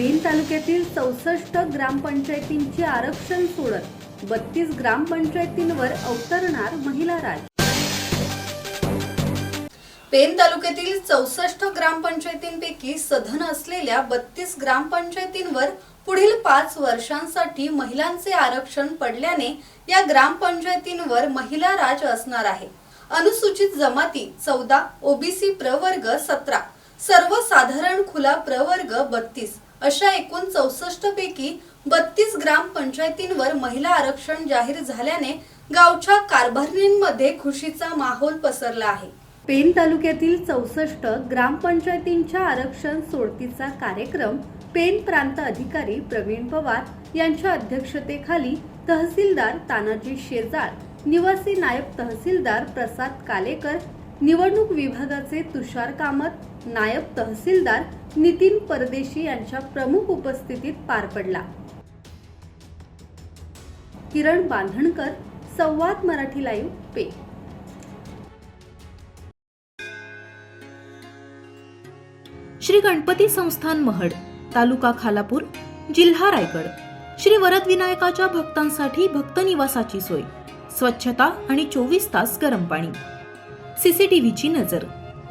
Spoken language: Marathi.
पेन तालुक्यातील चौसष्ट ग्रामपंचायतींचे आरक्षण सोडत बत्तीस ग्रामपंचायतींवर अवतरणार महिला राज. पेन तालुक्यातील चौसष्ट ग्रामपंचायतींपैकी सधन असलेल्या बत्तीस ग्रामपंचायतींवर पुढील पाच वर्षांसाठी महिलांचे आरक्षण पडल्याने या ग्रामपंचायतींवर महिला राज असणार आहे. अनुसूचित जमाती चौदा ओबीसी प्रवर्ग सतरा सर्वसाधारण खुला प्रवर्ग बत्तीस अशा एकूण चौसष्ट पैकी बत्तीस ग्रामपंचायतींवर महिला आरक्षण जाहीर झाल्याने गावच्या कारभारणींमध्ये खुशीचा माहोल पसरला आहे. पेन तालुक्यातील चौसष्ट ग्रामपंचायतींच्या आरक्षण सोडतीचा कार्यक्रम पेन प्रांत अधिकारी प्रवीण पवार यांच्या अध्यक्षतेखाली तहसीलदार तानाजी शेजाळ निवासी नायब तहसीलदार प्रसाद कालेकर निवडणूक विभागाचे तुषार कामत नायब तहसीलदार नितीन परदेशी यांच्या प्रमुख उपस्थितीत पार पडला. किरण बांधणकर संवाद मराठी लाईव्ह पे. श्री गणपती संस्थान महड तालुका खालापूर जिल्हा रायगड. श्री वरद विनायकाच्या भक्तांसाठी भक्त निवासाची सोय स्वच्छता आणि चोवीस तास गरम पाणी. सीसीटीव्हीची नजर.